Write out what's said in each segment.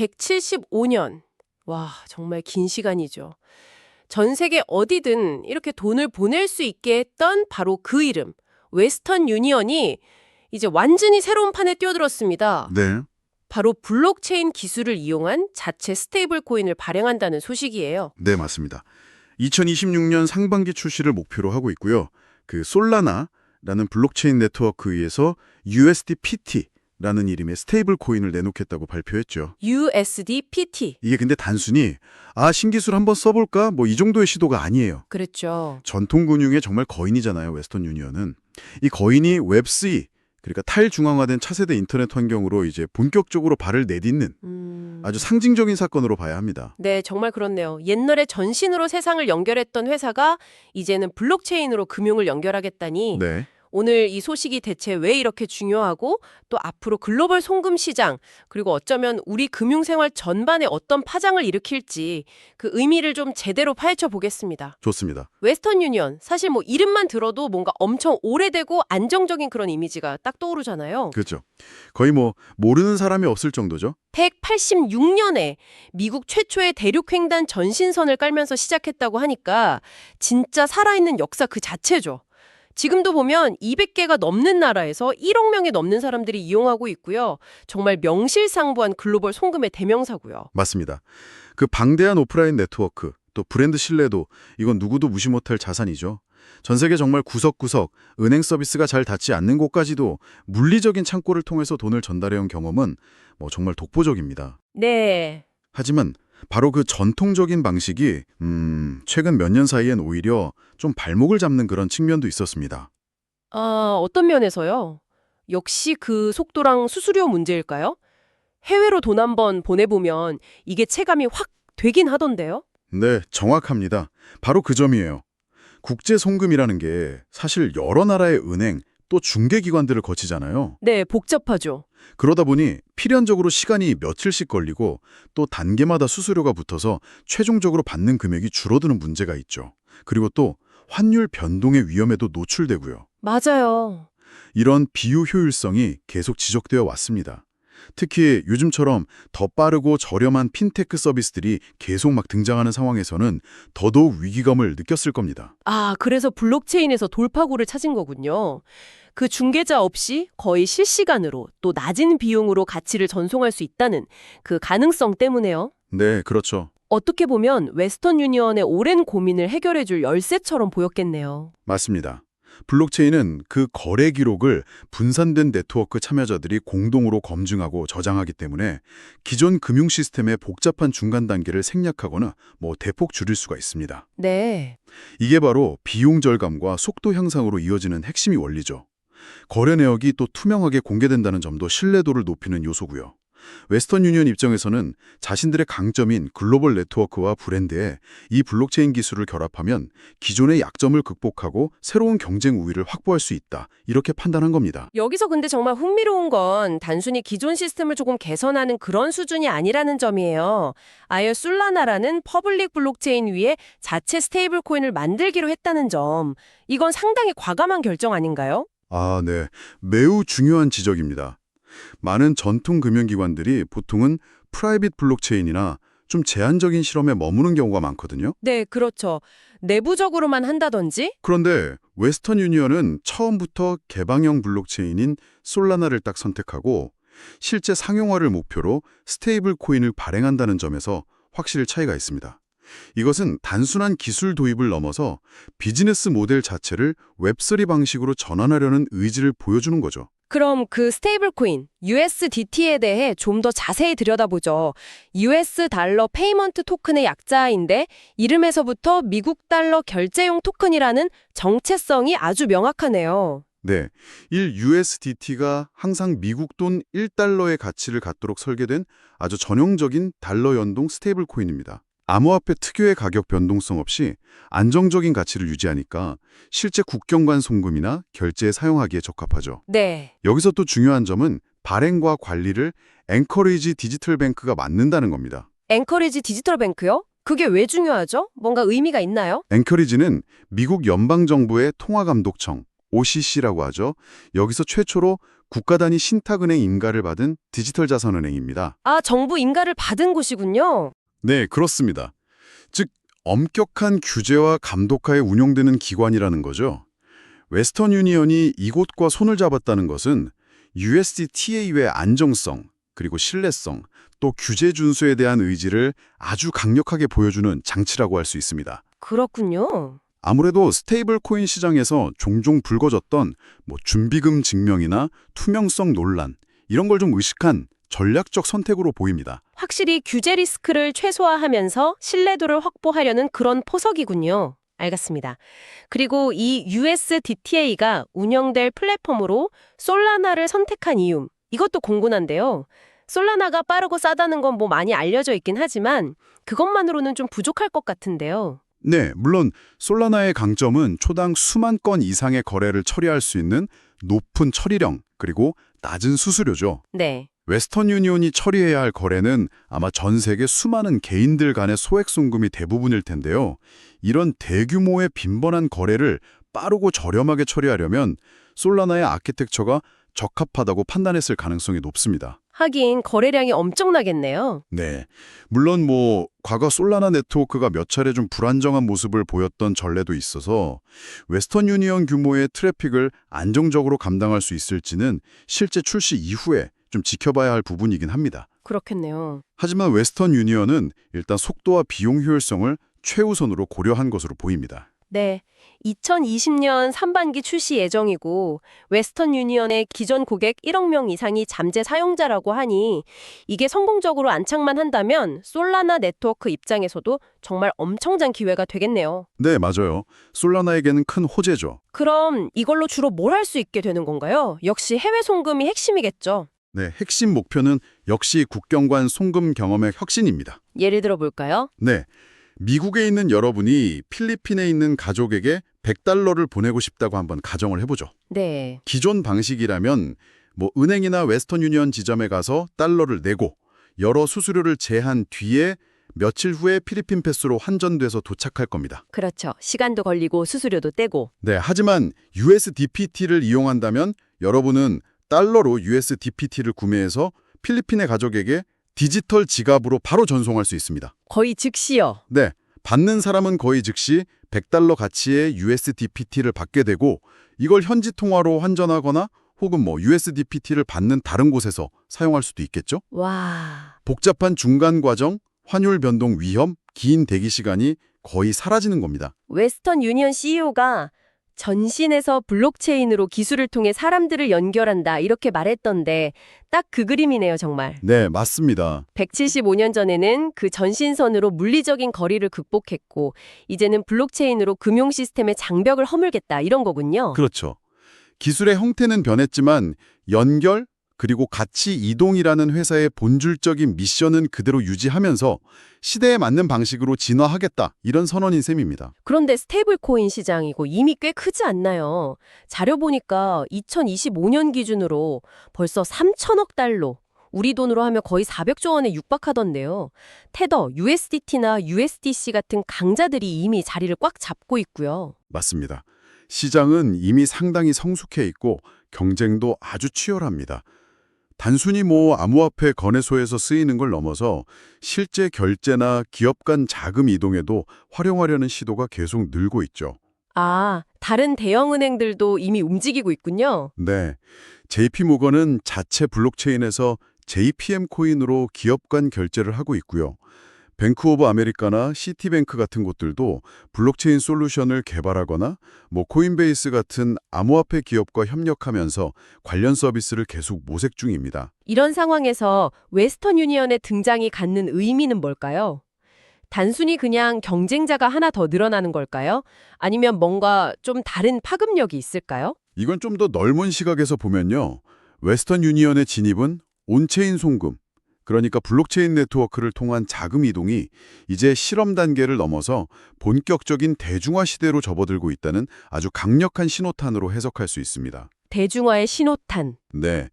1975년. 와, 정말 긴 시간이죠. 전 세계 어디든 이렇게 돈을 보낼 수 있게 했던 바로 그 이름, 웨스턴 유니언이 이제 완전히 새로운 판에 뛰어들었습니다. 네. 바로 블록체인 기술을 이용한 자체 스테이블 코인을 발행한다는 소식이에요. 네, 맞습니다. 2026년 상반기 출시를 목표로 하고 있고요. 그 솔라나라는 블록체인 네트워크에서 USDPT 라는 이름의 스테이블 코인을 내놓겠다고 발표했죠. USDPT. 이게 근데 단순히 아, 신기술 한번 써볼까? 뭐 이 정도의 시도가 아니에요. 그랬죠. 전통 금융의 정말 거인이잖아요. 웨스턴 유니언은. 이 거인이 웹3 그러니까 탈중앙화된 차세대 인터넷 환경으로 이제 본격적으로 발을 내딛는 음... 아주 상징적인 사건으로 봐야 합니다. 네, 정말 그렇네요. 옛날에 전신으로 세상을 연결했던 회사가 이제는 블록체인으로 금융을 연결하겠다니 네. 오늘 이 소식이 대체 왜 이렇게 중요하고 또 앞으로 글로벌 송금 시장 그리고 어쩌면 우리 금융생활 전반에 어떤 파장을 일으킬지 그 의미를 좀 제대로 파헤쳐 보겠습니다. 좋습니다. 웨스턴 유니언 사실 뭐 이름만 들어도 뭔가 엄청 오래되고 안정적인 그런 이미지가 딱 떠오르잖아요. 그렇죠. 거의 뭐 모르는 사람이 없을 정도죠. 186년에 미국 최초의 대륙횡단 전신선을 깔면서 시작했다고 하니까 진짜 살아있는 역사 그 자체죠. 지금도 보면 200개가 넘는 나라에서 1억 명이 넘는 사람들이 이용하고 있고요. 정말 명실상부한 글로벌 송금의 대명사고요. 맞습니다. 그 방대한 오프라인 네트워크, 또 브랜드 신뢰도 이건 누구도 무시 못할 자산이죠. 전 세계 정말 구석구석 은행 서비스가 잘 닿지 않는 곳까지도 물리적인 창고를 통해서 돈을 전달해온 경험은 뭐 정말 독보적입니다. 네. 하지만 바로 그 전통적인 방식이 음, 최근 몇 년 사이엔 오히려 좀 발목을 잡는 그런 측면도 있었습니다. 아, 어떤 면에서요? 역시 그 속도랑 수수료 문제일까요? 해외로 돈 한번 보내보면 이게 체감이 확 되긴 하던데요? 네, 정확합니다. 바로 그 점이에요. 국제 송금이라는 게 사실 여러 나라의 은행 또 중개기관들을 거치잖아요. 네, 복잡하죠. 그러다 보니 필연적으로 시간이 며칠씩 걸리고 또 단계마다 수수료가 붙어서 최종적으로 받는 금액이 줄어드는 문제가 있죠. 그리고 또 환율 변동의 위험에도 노출되고요. 맞아요. 이런 비효 효율성이 계속 지적되어 왔습니다. 특히 요즘처럼 더 빠르고 저렴한 핀테크 서비스들이 계속 막 등장하는 상황에서는 더더욱 위기감을 느꼈을 겁니다. 아, 그래서 블록체인에서 돌파구를 찾은 거군요. 그 중개자 없이 거의 실시간으로 또 낮은 비용으로 가치를 전송할 수 있다는 그 가능성 때문에요. 네, 그렇죠. 어떻게 보면 웨스턴 유니언의 오랜 고민을 해결해 줄 열쇠처럼 보였겠네요. 맞습니다. 블록체인은 그 거래 기록을 분산된 네트워크 참여자들이 공동으로 검증하고 저장하기 때문에 기존 금융 시스템의 복잡한 중간 단계를 생략하거나 뭐 대폭 줄일 수가 있습니다. 네. 이게 바로 비용 절감과 속도 향상으로 이어지는 핵심이 원리죠. 거래 내역이 또 투명하게 공개된다는 점도 신뢰도를 높이는 요소고요. 웨스턴 유니언 입장에서는 자신들의 강점인 글로벌 네트워크와 브랜드에 이 블록체인 기술을 결합하면 기존의 약점을 극복하고 새로운 경쟁 우위를 확보할 수 있다. 이렇게 판단한 겁니다. 여기서 근데 정말 흥미로운 건 단순히 기존 시스템을 조금 개선하는 그런 수준이 아니라는 점이에요. 아예 솔라나라는 퍼블릭 블록체인 위에 자체 스테이블 코인을 만들기로 했다는 점. 이건 상당히 과감한 결정 아닌가요? 아, 네. 매우 중요한 지적입니다. 많은 전통 금융기관들이 보통은 프라이빗 블록체인이나 좀 제한적인 실험에 머무는 경우가 많거든요. 네, 그렇죠. 내부적으로만 한다든지 그런데 웨스턴 유니언은 처음부터 개방형 블록체인인 솔라나를 딱 선택하고 실제 상용화를 목표로 스테이블 코인을 발행한다는 점에서 확실히 차이가 있습니다. 이것은 단순한 기술 도입을 넘어서 비즈니스 모델 자체를 웹3 방식으로 전환하려는 의지를 보여주는 거죠. 그럼 그 스테이블 코인 USDT에 대해 좀 더 자세히 들여다보죠. US 달러 페이먼트 토큰의 약자인데 이름에서부터 미국 달러 결제용 토큰이라는 정체성이 아주 명확하네요. 네, 1 USDT가 항상 미국 돈 1달러의 가치를 갖도록 설계된 아주 전형적인 달러 연동 스테이블 코인입니다. 암호화폐 특유의 가격 변동성 없이 안정적인 가치를 유지하니까 실제 국경 간 송금이나 결제에 사용하기에 적합하죠. 네. 여기서 또 중요한 점은 발행과 관리를 앵커리지 디지털 뱅크가 맡는다는 겁니다. 앵커리지 디지털 뱅크요? 그게 왜 중요하죠? 뭔가 의미가 있나요? 앵커리지는 미국 연방정부의 통화감독청, OCC라고 하죠. 여기서 최초로 국가 단위 신탁은행 인가를 받은 디지털 자산은행입니다. 아, 정부 인가를 받은 곳이군요. 네, 그렇습니다. 즉, 엄격한 규제와 감독하에 운영되는 기관이라는 거죠. 웨스턴 유니언이 이곳과 손을 잡았다는 것은 USDTA의 안정성, 그리고 신뢰성, 또 규제 준수에 대한 의지를 아주 강력하게 보여주는 장치라고 할 수 있습니다. 그렇군요. 아무래도 스테이블 코인 시장에서 종종 불거졌던 뭐 준비금 증명이나 투명성 논란 이런 걸 좀 의식한 전략적 선택으로 보입니다. 확실히 규제 리스크를 최소화하면서 신뢰도를 확보하려는 그런 포석이군요. 알겠습니다. 그리고 이 USDTA가 운영될 플랫폼으로 솔라나를 선택한 이유, 이것도 궁금한데요. 솔라나가 빠르고 싸다는 건 뭐 많이 알려져 있긴 하지만 그것만으로는 좀 부족할 것 같은데요. 네, 물론 솔라나의 강점은 초당 수만 건 이상의 거래를 처리할 수 있는 높은 처리령 그리고 낮은 수수료죠. 네. 웨스턴 유니온이 처리해야 할 거래는 아마 전 세계 수많은 개인들 간의 소액 송금이 대부분일 텐데요. 이런 대규모의 빈번한 거래를 빠르고 저렴하게 처리하려면 솔라나의 아키텍처가 적합하다고 판단했을 가능성이 높습니다. 하긴 거래량이 엄청나겠네요. 네. 물론 뭐 과거 솔라나 네트워크가 몇 차례 좀 불안정한 모습을 보였던 전례도 있어서 웨스턴 유니언 규모의 트래픽을 안정적으로 감당할 수 있을지는 실제 출시 이후에 좀 지켜봐야 할 부분이긴 합니다. 그렇겠네요. 하지만 웨스턴 유니언은 일단 속도와 비용 효율성을 최우선으로 고려한 것으로 보입니다. 네. 2020년 상반기 출시 예정이고 웨스턴 유니언의 기존 고객 1억 명 이상이 잠재 사용자라고 하니 이게 성공적으로 안착만 한다면 솔라나 네트워크 입장에서도 정말 엄청난 기회가 되겠네요. 네, 맞아요. 솔라나에게는 큰 호재죠. 그럼 이걸로 주로 뭘 할 수 있게 되는 건가요? 역시 해외 송금이 핵심이겠죠. 네, 핵심 목표는 역시 국경관 송금 경험의 혁신입니다. 예를 들어 볼까요? 네. 미국에 있는 여러분이 필리핀에 있는 가족에게 100달러를 보내고 싶다고 한번 가정을 해보죠. 네. 기존 방식이라면 뭐 은행이나 웨스턴 유니언 지점에 가서 달러를 내고 여러 수수료를 제한 뒤에 며칠 후에 필리핀 패스로 환전돼서 도착할 겁니다. 그렇죠. 시간도 걸리고 수수료도 떼고. 네, 하지만 USDPT를 이용한다면 여러분은 달러로 USDPT를 구매해서 필리핀의 가족에게 디지털 지갑으로 바로 전송할 수 있습니다. 거의 즉시요. 네, 받는 사람은 거의 즉시 100달러 가치의 USDPT를 받게 되고 이걸 현지 통화로 환전하거나 혹은 뭐 USDPT를 받는 다른 곳에서 사용할 수도 있겠죠? 와. 복잡한 중간 과정, 환율 변동 위험, 긴 대기 시간이 거의 사라지는 겁니다. 웨스턴 유니언 CEO가 전신에서 블록체인으로 기술을 통해 사람들을 연결한다 이렇게 말했던데 딱 그 그림이네요 정말. 네, 맞습니다. 175년 전에는 그 전신선으로 물리적인 거리를 극복했고 이제는 블록체인으로 금융 시스템의 장벽을 허물겠다 이런 거군요. 그렇죠. 기술의 형태는 변했지만 연결 그리고 가치 이동이라는 회사의 본질적인 미션은 그대로 유지하면서 시대에 맞는 방식으로 진화하겠다 이런 선언인 셈입니다. 그런데 스테이블 코인 시장이고 이미 꽤 크지 않나요? 자료 보니까 2025년 기준으로 벌써 3천억 달러, 우리 돈으로 하면 거의 400조 원에 육박하던데요. 테더, USDT나 USDC 같은 강자들이 이미 자리를 꽉 잡고 있고요. 맞습니다. 시장은 이미 상당히 성숙해 있고 경쟁도 아주 치열합니다. 단순히 뭐 암호화폐 거래소에서 쓰이는 걸 넘어서 실제 결제나 기업 간 자금 이동에도 활용하려는 시도가 계속 늘고 있죠. 아, 다른 대형 은행들도 이미 움직이고 있군요. 네. JP 모건은 자체 블록체인에서 JPM 코인으로 기업 간 결제를 하고 있고요. 뱅크 오브 아메리카나 시티뱅크 같은 곳들도 블록체인 솔루션을 개발하거나 뭐 코인베이스 같은 암호화폐 기업과 협력하면서 관련 서비스를 계속 모색 중입니다. 이런 상황에서 웨스턴 유니언의 등장이 갖는 의미는 뭘까요? 단순히 그냥 경쟁자가 하나 더 늘어나는 걸까요? 아니면 뭔가 좀 다른 파급력이 있을까요? 이건 좀 더 넓은 시각에서 보면요. 웨스턴 유니언의 진입은 온체인 송금, 그러니까 블록체인 네트워크를 통한 자금 이동이 이제 실험 단계를 넘어서 본격적인 대중화 시대로 접어들고 있다는 아주 강력한 신호탄으로 해석할 수 있습니다. 대중화의 신호탄. 네.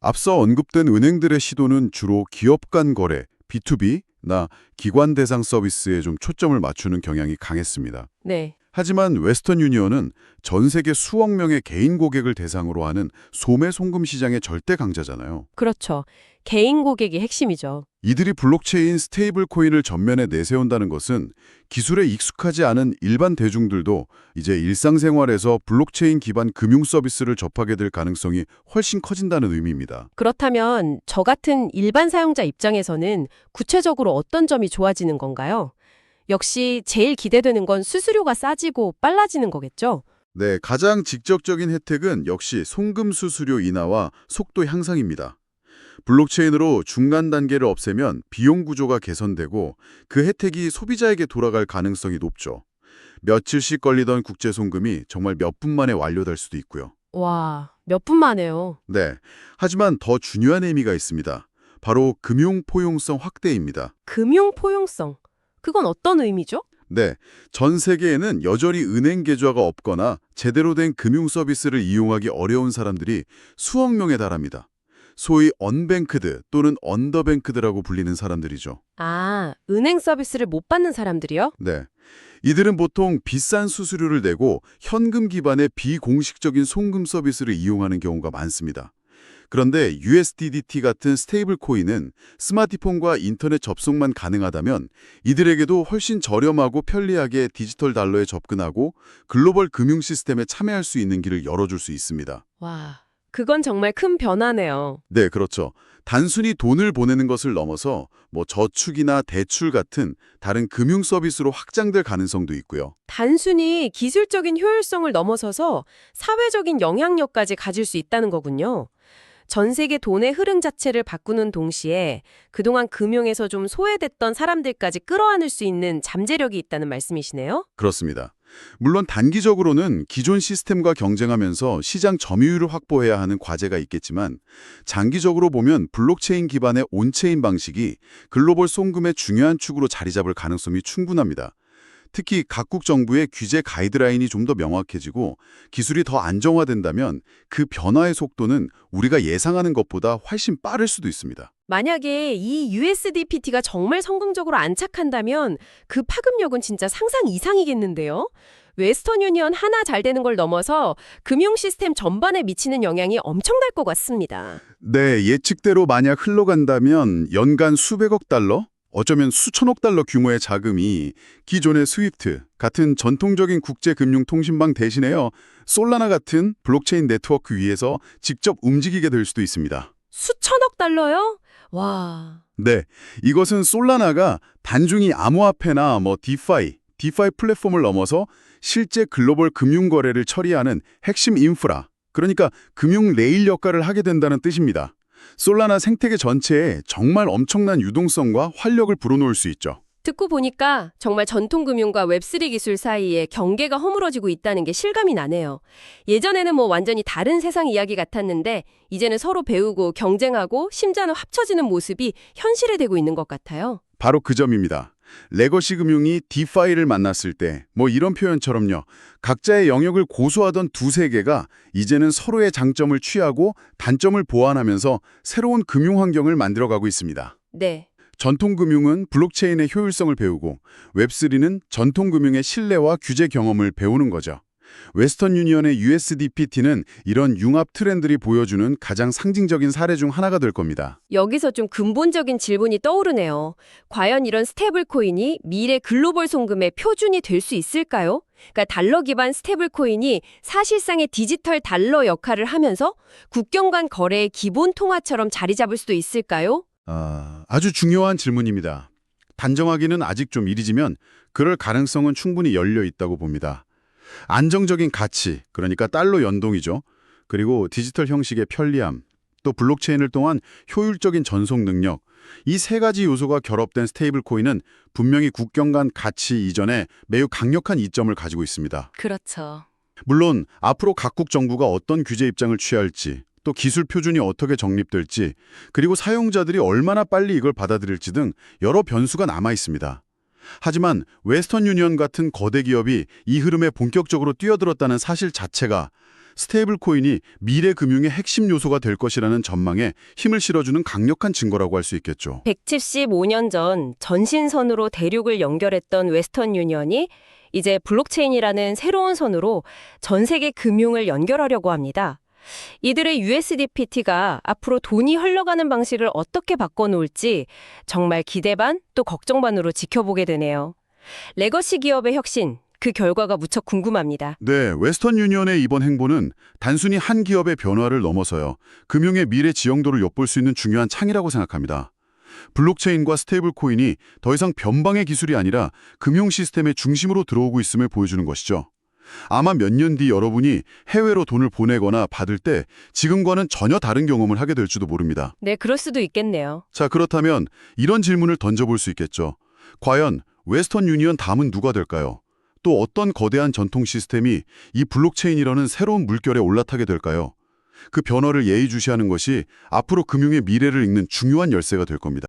앞서 언급된 은행들의 시도는 주로 기업 간 거래, B2B, 나 기관 대상 서비스에 좀 초점을 맞추는 경향이 강했습니다. 네. 하지만 웨스턴 유니언은 전 세계 수억 명의 개인 고객을 대상으로 하는 소매 송금 시장의 절대 강자잖아요. 그렇죠. 개인 고객이 핵심이죠. 이들이 블록체인 스테이블 코인을 전면에 내세운다는 것은 기술에 익숙하지 않은 일반 대중들도 이제 일상생활에서 블록체인 기반 금융 서비스를 접하게 될 가능성이 훨씬 커진다는 의미입니다. 그렇다면 저 같은 일반 사용자 입장에서는 구체적으로 어떤 점이 좋아지는 건가요? 역시 제일 기대되는 건 수수료가 싸지고 빨라지는 거겠죠? 네, 가장 직접적인 혜택은 역시 송금 수수료 인하와 속도 향상입니다. 블록체인으로 중간 단계를 없애면 비용 구조가 개선되고 그 혜택이 소비자에게 돌아갈 가능성이 높죠. 며칠씩 걸리던 국제 송금이 정말 몇 분 만에 완료될 수도 있고요. 와, 몇 분 만에요. 네. 하지만 더 중요한 의미가 있습니다. 바로 금융 포용성 확대입니다. 금융 포용성. 그건 어떤 의미죠? 네. 전 세계에는 여전히 은행 계좌가 없거나 제대로 된 금융 서비스를 이용하기 어려운 사람들이 수억 명에 달합니다. 소위 언뱅크드 또는 언더뱅크드라고 불리는 사람들이죠. 아, 은행 서비스를 못 받는 사람들이요? 네. 이들은 보통 비싼 수수료를 내고 현금 기반의 비공식적인 송금 서비스를 이용하는 경우가 많습니다. 그런데 USDT 같은 스테이블 코인은 스마트폰과 인터넷 접속만 가능하다면 이들에게도 훨씬 저렴하고 편리하게 디지털 달러에 접근하고 글로벌 금융 시스템에 참여할 수 있는 길을 열어줄 수 있습니다. 와, 그건 정말 큰 변화네요. 네, 그렇죠. 단순히 돈을 보내는 것을 넘어서 뭐 저축이나 대출 같은 다른 금융 서비스로 확장될 가능성도 있고요. 단순히 기술적인 효율성을 넘어서서 사회적인 영향력까지 가질 수 있다는 거군요. 전 세계 돈의 흐름 자체를 바꾸는 동시에 그동안 금융에서 좀 소외됐던 사람들까지 끌어안을 수 있는 잠재력이 있다는 말씀이시네요? 그렇습니다. 물론 단기적으로는 기존 시스템과 경쟁하면서 시장 점유율을 확보해야 하는 과제가 있겠지만 장기적으로 보면 블록체인 기반의 온체인 방식이 글로벌 송금의 중요한 축으로 자리 잡을 가능성이 충분합니다. 특히 각국 정부의 규제 가이드라인이 좀 더 명확해지고 기술이 더 안정화된다면 그 변화의 속도는 우리가 예상하는 것보다 훨씬 빠를 수도 있습니다. 만약에 이 USDPT가 정말 성공적으로 안착한다면 그 파급력은 진짜 상상 이상이겠는데요? 웨스턴 유니언 하나 잘 되는 걸 넘어서 금융 시스템 전반에 미치는 영향이 엄청날 것 같습니다. 네, 예측대로 만약 흘러간다면 연간 수백억 달러, 어쩌면 수천억 달러 규모의 자금이 기존의 스위프트 같은 전통적인 국제금융통신망 대신에요. 솔라나 같은 블록체인 네트워크 위에서 직접 움직이게 될 수도 있습니다. 수천억 달러요? 와, 네, 이것은 솔라나가 단중히 암호화폐나 뭐 디파이, 디파이 플랫폼을 넘어서 실제 글로벌 금융 거래를 처리하는 핵심 인프라, 그러니까 금융 레일 역할을 하게 된다는 뜻입니다. 솔라나 생태계 전체에 정말 엄청난 유동성과 활력을 불어넣을 수 있죠. 듣고 보니까 정말 전통 금융과 웹3 기술 사이에 경계가 허물어지고 있다는 게 실감이 나네요. 예전에는 뭐 완전히 다른 세상 이야기 같았는데 이제는 서로 배우고 경쟁하고 심지어는 합쳐지는 모습이 현실에 되고 있는 것 같아요. 바로 그 점입니다. 레거시 금융이 디파이를 만났을 때 뭐 이런 표현처럼요. 각자의 영역을 고수하던 두 세계가 이제는 서로의 장점을 취하고 단점을 보완하면서 새로운 금융 환경을 만들어가고 있습니다. 네. 전통 금융은 블록체인의 효율성을 배우고 웹3는 전통 금융의 신뢰와 규제 경험을 배우는 거죠. 웨스턴 유니언의 USDPT는 이런 융합 트렌드를 보여주는 가장 상징적인 사례 중 하나가 될 겁니다. 여기서 좀 근본적인 질문이 떠오르네요. 과연 이런 스테이블 코인이 미래 글로벌 송금의 표준이 될 수 있을까요? 그러니까 달러 기반 스테이블 코인이 사실상의 디지털 달러 역할을 하면서 국경 간 거래의 기본 통화처럼 자리 잡을 수도 있을까요? 아, 아주 중요한 질문입니다. 단정하기는 아직 좀 이르지만 그럴 가능성은 충분히 열려 있다고 봅니다. 안정적인 가치, 그러니까 달러 연동이죠. 그리고 디지털 형식의 편리함, 또 블록체인을 통한 효율적인 전송 능력, 이 세 가지 요소가 결합된 스테이블 코인은 분명히 국경 간 가치 이전에 매우 강력한 이점을 가지고 있습니다. 그렇죠. 물론 앞으로 각국 정부가 어떤 규제 입장을 취할지, 또 기술 표준이 어떻게 정립될지, 그리고 사용자들이 얼마나 빨리 이걸 받아들일지 등 여러 변수가 남아 있습니다. 하지만 웨스턴 유니언 같은 거대 기업이 이 흐름에 본격적으로 뛰어들었다는 사실 자체가 스테이블 코인이 미래 금융의 핵심 요소가 될 것이라는 전망에 힘을 실어주는 강력한 증거라고 할 수 있겠죠. 175년 전 전신선으로 대륙을 연결했던 웨스턴 유니언이 이제 블록체인이라는 새로운 선으로 전 세계 금융을 연결하려고 합니다. 이들의 USDPT가 앞으로 돈이 흘러가는 방식을 어떻게 바꿔놓을지 정말 기대 반 또 걱정 반으로 지켜보게 되네요. 레거시 기업의 혁신, 그 결과가 무척 궁금합니다. 네, 웨스턴 유니언의 이번 행보는 단순히 한 기업의 변화를 넘어서요. 금융의 미래 지형도를 엿볼 수 있는 중요한 창이라고 생각합니다. 블록체인과 스테이블 코인이 더 이상 변방의 기술이 아니라 금융 시스템의 중심으로 들어오고 있음을 보여주는 것이죠. 아마 몇 년 뒤 여러분이 해외로 돈을 보내거나 받을 때 지금과는 전혀 다른 경험을 하게 될지도 모릅니다. 네, 그럴 수도 있겠네요. 자, 그렇다면 이런 질문을 던져볼 수 있겠죠. 과연 웨스턴 유니언 다음은 누가 될까요? 또 어떤 거대한 전통 시스템이 이 블록체인이라는 새로운 물결에 올라타게 될까요? 그 변화를 예의주시하는 것이 앞으로 금융의 미래를 읽는 중요한 열쇠가 될 겁니다.